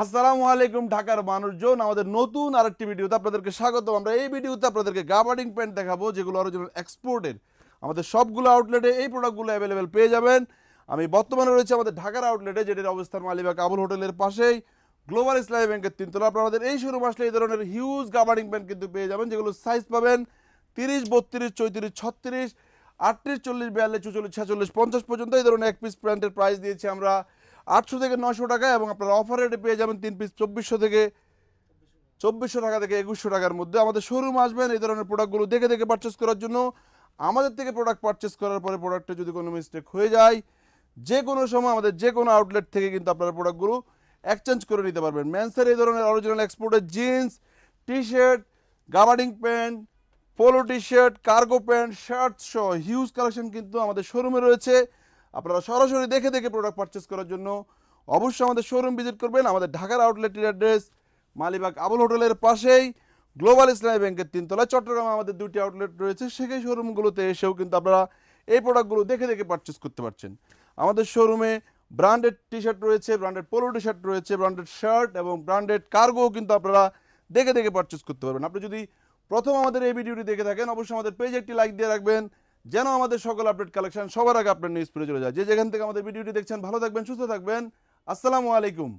আসসালামু আলাইকুম, ঢাকার মানুষজন। আমাদের নতুন আরেকটি ভিডিওতে আপনাদেরকে স্বাগত আমরা এই ভিডিওতে আপনাদেরকে গাবার্ডিং প্যান্ট দেখাবো, যেগুলো অরিজিনাল এক্সপোর্টের আমাদের সবগুলো আউটলেটে এই প্রোডাক্টগুলো অ্যাভেলেবেল পেয়ে যাবেন। আমি বর্তমানে রয়েছে আমাদের ঢাকার আউটলেটে যেটির অবস্থান মালিবাগ আবুল হোটেলের পাশেই। গ্লোবাল ইসলামী ব্যাংকের তিনতলা। আপনারা আমাদের এই শোরুম আসলে এই ধরনের হিউজ গাবার্ডিং প্যান্ট কিন্তু পেয়ে যাবেন, যেগুলো সাইজ পাবেন তিরিশ, বত্রিশ, চৌত্রিশ, ছত্রিশ, আটত্রিশ, চল্লিশ, বিয়াল্লিশ চুচল্লিশ ছেচল্লিশ, পঞ্চাশ পর্যন্ত এই ধরনের এক পিস প্যান্টের প্রাইস দিয়েছি আমরা। আটশো থেকে নশো টাকা এবং আপনারা অফার রেটে পেয়ে যাবেন তিন পিস চব্বিশশো থেকে চব্বিশশো টাকা থেকে একুশশো টাকার মধ্যে। আমাদের শোরুম আসবেন, এই ধরনের প্রোডাক্টগুলো দেখে দেখে পারচেস করার জন্য। আমাদের থেকে প্রোডাক্ট পারচেস করার পরে প্রোডাক্টে যদি কোনো মিস্টেক হয়ে যায়, যে কোনো সময় আমাদের যে কোনো আউটলেট থেকে কিন্তু আপনারা প্রোডাক্টগুলো এক্সচেঞ্জ করে নিতে পারবেন। ম্যান্সের এই ধরনের অরিজিনাল এক্সপোর্টের jeans T shirt gabardine pant polo T shirt cargo pant shirt সহ হিউজ কালেকশন কিন্তু আমাদের শোরুমে রয়েছে। আপনারা সরাসরি দেখে দেখে প্রোডাক্ট পারচেস করার জন্য অবশ্যই আমাদের শোরুম ভিজিট করবেন। আমাদের ঢাকার আউটলেটের অ্যাড্রেস মালিবাগ আবুল হোটেলের পাশেই গ্লোবাল ইসলামী ব্যাংকের তিনতলায়। চট্টগ্রামে আমাদের দুটি আউটলেট রয়েছে, সেই শোরুমগুলোতে এসেও কিন্তু আপনারা এই প্রোডাক্টগুলো দেখে দেখে পারচেস করতে পারছেন। আমাদের শোরুমে ব্র্যান্ডেড টি শার্ট রয়েছে ব্র্যান্ডেড পোলো টি শার্ট রয়েছে ব্র্যান্ডেড শার্ট এবং ব্র্যান্ডেড কার্গো কিন্তু আপনারা দেখে দেখে পারচেস করতে পারবেন। আপনি যদি প্রথম আমাদের এই ভিডিওটি দেখে থাকেন, অবশ্যই আমাদের পেজে একটি লাইক দিয়ে রাখবেন। যেন আমাদের সকল আপডেট কালেকশন সবার আগে আপনার নিউজ চলে যায়। যে যেখান থেকে আমাদের ভিডিওটি দেখছেন, ভালো থাকবেন, সুস্থ থাকবেন। আসসালামু আলাইকুম।